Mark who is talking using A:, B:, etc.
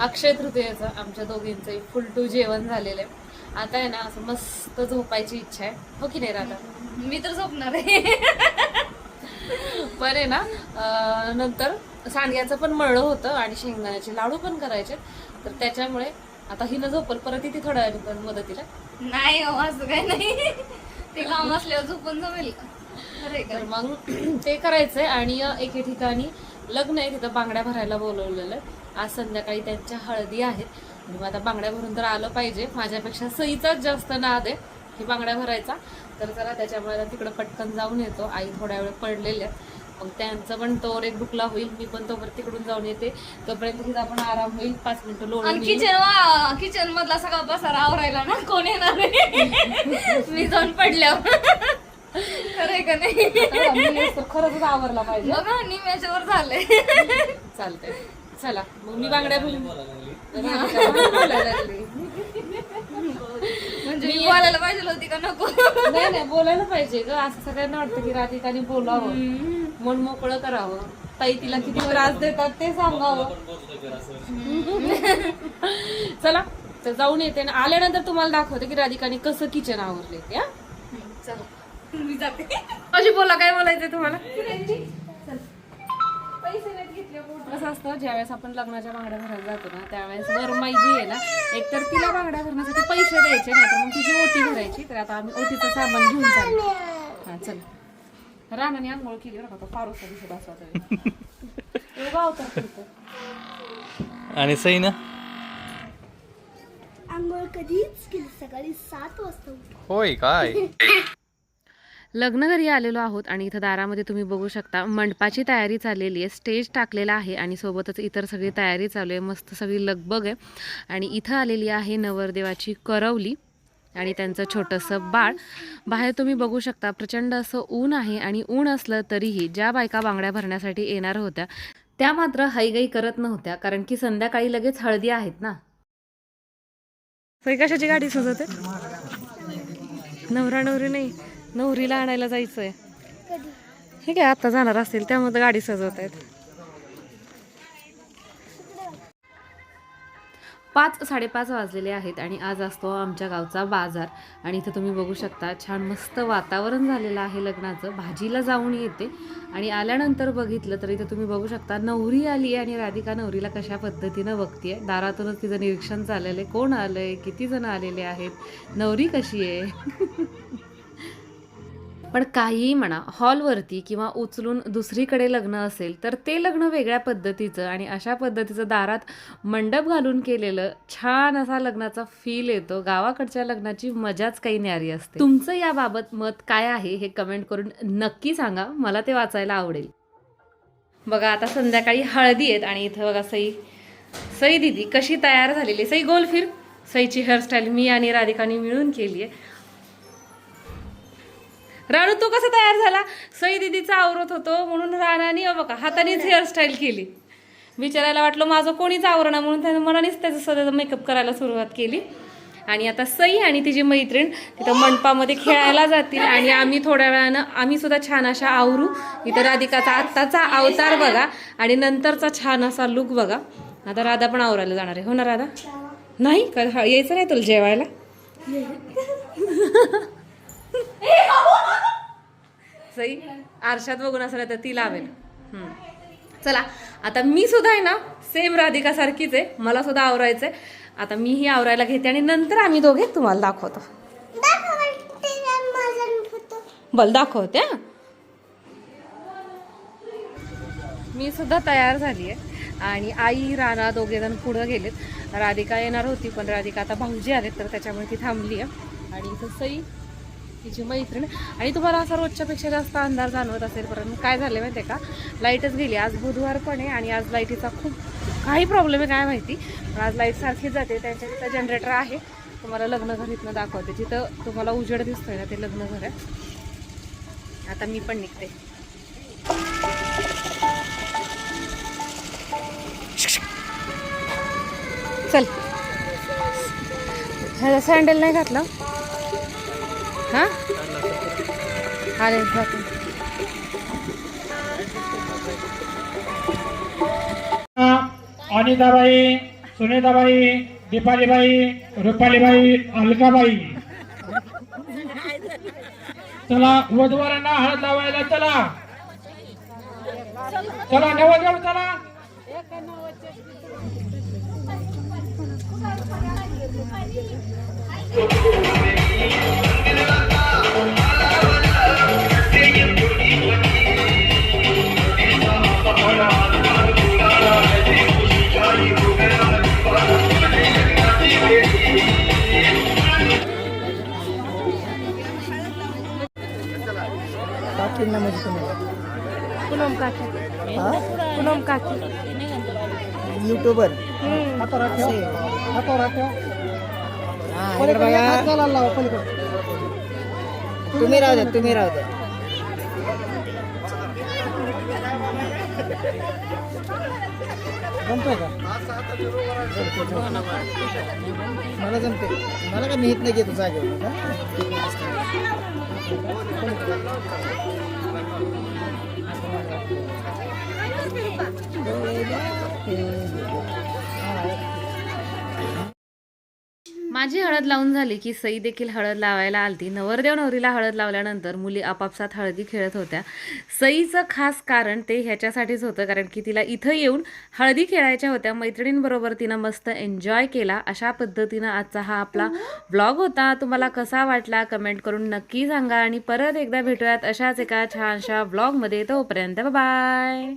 A: अक्षय तृतीयेचं आमच्या दोघींचं फुल टू जेवण झालेलं आहे. आता आहे ना असं मस्त झोपायची इच्छा आहे. हो की नाही राधा?
B: मी तर झोपणार आहे.
A: पण आहे ना. अं, नंतर सांडग्याचं पण मळलं होतं आणि शेंगदाण्याचे लाडू पण करायचे तर त्याच्यामुळे आता हिनं झोपल परत येते थोड्या वेळाने पण मदतीला.
B: नाही हो असं काही नाही. ते काम असल्यावर झोपून जमेल का? अरे
A: तर मग ते करायचंय आणि एके ठिकाणी लग्न आहे तिथं बांगड्या भरायला बोलवलेलं आहे. आज संध्याकाळी त्यांच्या हळदी आहेत. मग आता बांगड्या भरून तर आलं पाहिजे. माझ्यापेक्षा सईचाच जास्त नाद आहे की बांगड्या भरायचा. तर जरा त्याच्यामुळे आता तिकडं पटकन जाऊन येतो. आई थोड्या वेळ पडलेल्या मग त्यांचं पण तोवर एक डुकला होईल. मी पण तोपर्यंत तिकडून जाऊन येते. तोपर्यंत तिचा पण आराम होईल. पाच मिनिटं येईल.
B: किचन किचन मधला सगळा पसारा आवरायला ना? कोण येणार मी जाऊन पडल्यावर. खरंय का नाही?
A: खरंच आवरला पाहिजे.
B: बघा निम्याच्यावर झालंय
A: चालतंय. चला मग मी बांगड्या बोलायला लागली.
B: म्हणजे मी बोलायला पाहिजे होती का नको?
A: नाही नाही बोलायला पाहिजे ग. असं सगळ्यांना वाटतं की राधिकाने बोलावं. मन मोकळं करावं. ताई तिला किती त्रास देतात ते सांगावं. चला तर जाऊन येते. ना आल्यानंतर तुम्हाला दाखवते की राधिकाने कसं किचन आवरले ते हा?
B: चला. मी जाते.
A: अशी बोला काय बोलायचंय तुम्हाला? कसं असतं ज्यावेळेस आपण लग्नाच्या बांगड्या भरायला जातो ना त्यावेळेस वरमाई जी आहे ना एकतर तिला बांगड्या भरण्यासाठी पैसे द्यायचे नाही तर मग तिची ओटी भरायची. तर आता आम्ही ओटीचं सामान घेऊन चाललो. हा चल. रानाने आंघोळ केली बरं का तो फारूसा दिसत असा
C: आणि सई ना
D: आंघोळ कधीच केली सकाळी सात वाजता.
C: होय काय?
A: लग्न घरी आलेलो आहोत आणि इथं दारामध्ये तुम्ही बघू शकता मंडपाची तयारी चाललेली आहे स्टेज टाकलेला आहे आणि सोबतच इतर सगळी तयारी चालू आहे मस्त सगळी लगबग आहे. आणि इथं आलेली आहे नवरदेवाची करवली आणि त्यांचं छोटंसं बाळ. बाहेर तुम्ही बघू शकता प्रचंड असं ऊन आहे आणि ऊन असलं तरीही ज्या बायका बांगड्या भरण्यासाठी येणार होत्या त्या मात्र हाईगाई करत नव्हत्या कारण की संध्याकाळी लगेच हळदी आहेत ना. कशाची गाडी सजवते? नवरा नवरी नाही. नवरीला आणायला जायचंय. हे काय आता जाणार असतील त्यामध्ये गाडी सजवत आहेत पाच साडेपाच वाजलेले आहेत आणि आज असतो आमच्या गावचा बाजार. आणि इथं तुम्ही बघू शकता छान मस्त वातावरण झालेलं आहे लग्नाचं. भाजीला जाऊन येते. आणि आल्यानंतर बघितलं तर इथं तुम्ही बघू शकता नवरी आली आणि राधिका नवरीला कशा पद्धतीनं बघतीये. दारातूनच तिचं निरीक्षण चाललेलं आहे. कोण आलंय? किती जण आलेले आहेत? नवरी कशी आहे? पण काहीही म्हणा हॉलवरती किंवा उचलून दुसरीकडे लग्न असेल तर ते लग्न वेगळ्या पद्धतीचं आणि अशा पद्धतीचं दारात मंडप घालून केलेलं छान असा लग्नाचा फील येतो. गावाकडच्या लग्नाची मजाच काही न्यारी असते. तुमचं याबाबत मत काय आहे हे कमेंट करून नक्की सांगा. मला ते वाचायला आवडेल. बघा आता संध्याकाळी हळदी आहेत आणि इथं बघा सई सई दिदी कशी तयार झालेली सई गोल फिर सईची हेअरस्टाईल मी आणि राधिकाने मिळून केली आहे. राणू तू कसा तयार झाला? सई दिदीचा आवरत होतो म्हणून राणाने बघा हातानेच हेअरस्टाईल केली. विचारायला वाटलं माझं कोणीच आवरणा म्हणून त्याने मनानेच त्याचं स्वतःचा मेकअप करायला सुरुवात केली. आणि आता सई आणि तिची मैत्रीण तिथं मंडपामध्ये खेळायला जातील आणि आम्ही थोड्या वेळानं आम्ही सुद्धा छान अशा आवरू. इथं राधिकाचा आत्ताचा अवतार बघा आणि नंतरचा छान असा लुक बघा. आता राधा पण आवरायला जाणार आहे. हो ना राधा? नाही का? हा, यायचं नाही तुला जेवायला? सई आरशात बघून असं तर ती लावेल. चला आता मी सुद्धा आहे ना सेम राधिका सारखीच आहे. मला सुद्धा आवरायचंय आता मी ही आवरायला घेते आणि नंतर आम्ही दोघे तुम्हाला दाखवतो. बल दाखवते हा. मी सुद्धा तयार झाली आहे. आणि आई राणा दोघे जण पुढं गेलेत. राधिका येणार होती पण राधिका आता भाऊजी आलेत तर त्याच्यामुळे ती थांबली आहे. आणि इथं सई तिची मैत्रीण. आणि तुम्हाला असा रोजच्यापेक्षा जास्त अंधार जाणवत असेल परंतु काय झालं माहिती आहे का? लाईटच गेली. आज बुधवार पण आहे आणि आज लाईटीचा खूप काही प्रॉब्लेम आहे काय माहिती. पण आज लाइट सारखीच जाते. त्यांच्या तिथं जनरेटर आहे. तुम्हाला लग्न घर इथनं दाखवते. जिथं तुम्हाला उजेड दिसतोय ना ते लग्न घर आहे. आता मी पण निघते. चल. ह्याचा सँडल नाही घातलं? हा? अरे
E: अनिताबाई सुनीताबाई दीपालीबाई रुपालीबाई अलकाबाई. चला वधूवरांना हळद लावायला चला. चला नवरदेव चला.
F: युट्यूबर तुम्ही राहू द्या तुम्ही राहू द्या. जमतोय का? मला जमते मला का मी नाही घेतो जागेवर. All right.
A: माझी हळद लावून झाली की सई देखील हळद लावायला आलती. नवरदेव नवरीला हळद लावल्यानंतर मुली आपापसात हळदी खेळत होत्या. सईचं खास कारण ते ह्याच्यासाठीच होतं कारण की तिला इथं येऊन हळदी खेळायच्या होत्या. मैत्रिणींबरोबर तिनं मस्त एन्जॉय केला. अशा पद्धतीनं आजचा हा आपला ब्लॉग होता. तुम्हाला कसा वाटला कमेंट करून नक्की सांगा. आणि परत एकदा भेटूयात अशाच एका छानशा ब्लॉगमध्ये तोपर्यंत बाय